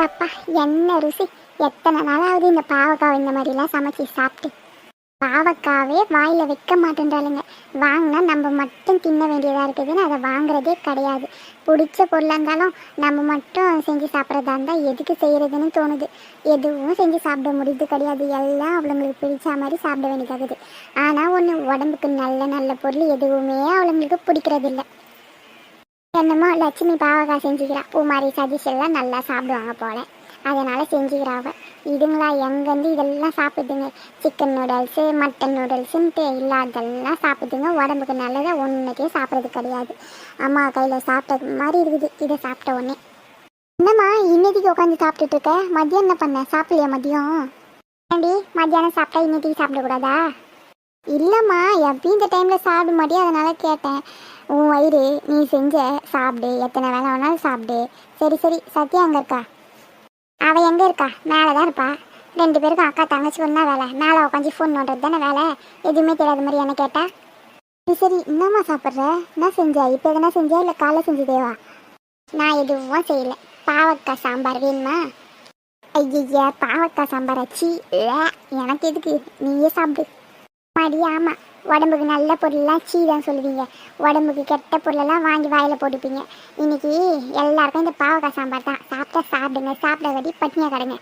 பாப்பா என்ன ருசி. எத்தனை நாளாவது இந்த பாவக்காய் இந்த மாதிரிலாம் சமைச்சு சாப்பிட்டு. பாவக்காவே வாயில் வைக்க மாட்டேன்றாளுங்க. வாங்கினா நம்ம மட்டும் தின்ன வேண்டியதாக இருக்குதுன்னு அதை வாங்குறதே கிடையாது. பிடிச்ச பொருளாக இருந்தாலும் நம்ம மட்டும் செஞ்சு சாப்பிட்றதா இருந்தால் எதுக்கு செய்கிறதுன்னு தோணுது. எதுவும் செஞ்சு சாப்பிட முடியுது கிடையாது. எல்லாம் அவளுங்களுக்கு பிடிச்ச மாதிரி சாப்பிட வேண்டியதாகுது. ஆனால் ஒன்று உடம்புக்கு நல்ல நல்ல பொருள் எதுவுமே அவளுங்களுக்கு பிடிக்கிறதில்ல. என்னமோ லட்சுமி பாவகா செஞ்சுக்கிறா. பூமாரி சதீஷ் எல்லாம் நல்லா சாப்பிடுவாங்க போல. அதனால செஞ்சுக்கிறாவ இதுங்களா எங்கேருந்து இதெல்லாம் சாப்பிடுதுங்க? சிக்கன் நூடுல்ஸு மட்டன் நூடுல்ஸுன்ட்டு இல்லாதெல்லாம் சாப்பிடுதுங்க. உடம்புக்கு நல்லதை ஒன்றுக்கே சாப்பிட்றது கிடையாது. அம்மா கையில் சாப்பிட்டது மாதிரி இருக்குது. இதை சாப்பிட்ட உடனே. என்னம்மா இன்னைக்கு உட்காந்து சாப்பிட்டுட்டு இருக்க? மதியம் என்ன பண்ண? சாப்பிடலையா மதியம்? ஏண்டி மத்தியானம் சாப்பிட்டா இன்னைக்கு சாப்பிடக்கூடாதா? இல்லைம்மா எப்பயும் இந்த டைமில் சாப்பிட மாட்டியே? அதனால் கேட்டேன். உன் வயிறு நீ செஞ்ச சாப்பிடு. எத்தனை வேலை வேணாலும் சாப்பிடு. சரி சரி. சத்யா அங்கே இருக்கா? அவள் எங்கே இருக்கா? மேலே தான் இருப்பா. ரெண்டு பேருக்கும் அக்கா தங்கச்சி ஒன்றா வேலை. மேலே உட்காந்து ஃபோன் நோண்டுறது தானே வேலை? எதுவுமே தெரியாத மாதிரி என்ன கேட்டா? சரி சரி. என்னம்மா சாப்பிட்ற? என்ன செஞ்ச? இப்போ எதனா செஞ்சா இல்லை காலை செஞ்சதேவா? நான் எதுவும் செய்யல. பாவக்காய் சாம்பார் வேணுமா? ஐயா பாவக்காய் சாம்பார் ஆச்சு எனக்கு எதுக்கு? நீயே சாப்பிடு. மடி ஆமாம் உடம்புக்கு நல்ல பொருள்லாம் சீதான் சொல்லுவீங்க. உடம்புக்கு கெட்ட பொருளெல்லாம் வாங்கி வாயில் போட்டுப்பீங்க. இன்னைக்கு எல்லாருக்கும் இந்த பாவக்காய் சாம்பார் தான். சாப்பிட்டா சாப்பிடுங்க சாப்பிட கட்டி பட்னியாக கடைங்க.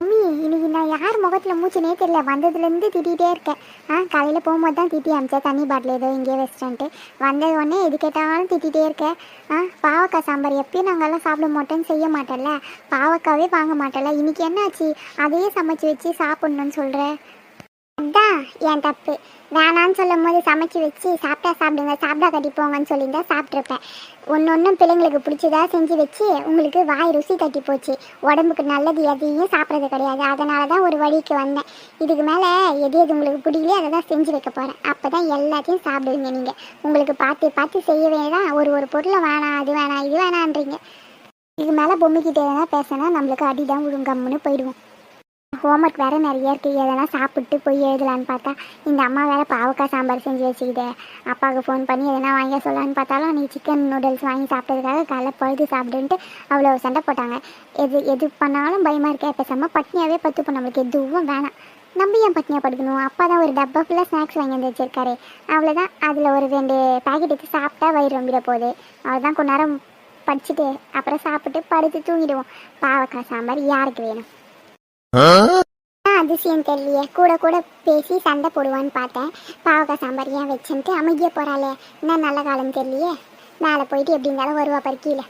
மம்மி இன்னைக்கு நான் யார் முகத்தில் மூச்சுனே தெரியல. வந்ததுலேருந்து திட்டிகிட்டே இருக்கேன். ஆ காலையில் போகும்போது தான் திட்டி அமிச்சேன் தண்ணி பாட்டில் ஏதோ இங்கே வச்சிட்டேன்ட்டு. வந்தது உடனே எது கேட்டாலும் திட்டிகிட்டே இருக்கேன். ஆ பாவக்காய் சாம்பார் எப்பயும் நாங்கள்லாம் சாப்பிட மாட்டோன்னு செய்ய மாட்டோம்ல. பாவக்காவே வாங்க மாட்டோம்ல. இன்னைக்கு என்னாச்சு? அதையே சமைச்சு வச்சு சாப்பிட்ணுன்னு சொல்கிறேன் அதான் என் தப்பு. வேணான்னு சொல்லும் போது சமைச்சு வச்சு சாப்பிட்டா சாப்பிடுங்க சாப்பிட்டா கட்டிப்போங்கன்னு சொல்லியிருந்தா சாப்பிட்ருப்பேன் ஒன்று ஒன்றும் பிள்ளைங்களுக்கு பிடிச்சதா செஞ்சு வச்சு உங்களுக்கு வாய் ருசி தட்டி போச்சு. உடம்புக்கு நல்லது எதையும் சாப்பிட்றது கிடையாது. அதனால தான் ஒரு வழிக்கு வந்தேன். இதுக்கு மேலே எது எது உங்களுக்கு பிடிக்கலையோ அதை தான் செஞ்சு வைக்க போகிறேன் அப்போ தான் எல்லாத்தையும் சாப்பிடுவீங்க நீங்கள் உங்களுக்கு பார்த்து பார்த்து செய்யவே தான் ஒரு ஒரு பொருளை வேணாம் அது வேணாம் இது வேணான்றீங்க. இதுக்கு மேலே பொம்மைக்கிட்டே எதனா பேசினா நம்மளுக்கு அடி தான் போயிடுவோம். ஹோம்ஒர்க் வேறு நிறைய இருக்குது எதனா சாப்பிட்டு போய் எழுதலான்னு பார்த்தா இந்த அம்மா வேறு பாவக்காய் சாம்பார் செஞ்சு வச்சுக்கிட்டு. அப்பாவுக்கு ஃபோன் பண்ணி எதனா வாங்கி சொல்லலான்னு பார்த்தாலும் நீ சிக்கன் நூடுல்ஸ் வாங்கி சாப்பிட்டதுக்காக காலைல பழுது சாப்பிடுன்ட்டு அவ்வளோ சண்டை போட்டாங்க. எது எது பண்ணாலும் பயமாக இருக்கே பேசாமல் பட்னியாகவே பத்துப்போம். நம்மளுக்கு எதுவும் வேணாம். நம்ம ஏன் பட்னியாக படுக்கணும்? அப்பா தான் ஒரு டப்பா ஃபுல்லாக ஸ்நாக்ஸ் வாங்கி வந்து வச்சிருக்காரு. அவ்வளோதான் அதில் ஒரு ரெண்டு பேக்கெட் எடுத்து சாப்பிட்டா வயிறு ரொம்பிட போகுது. அவ்வளோதான் கொஞ்ச நேரம் படிச்சுட்டு அப்புறம் சாப்பிட்டு படுத்து தூங்கிடுவோம். பாவக்காய் சாம்பார் யாருக்கு வேணும்? அதிசயம் தெரியலையே. கூட கூட பேசி சண்டை போடுவான்னு பார்த்தேன். பாவக்காய் சாம்பார் ஏன் வச்சுன்ட்டு அமைதியாக போகிறாளே என்ன நல்ல காலம் தெரியலையே. மேலே போயிட்டு எப்படி இருந்தாலும் வருவா பறிக்கல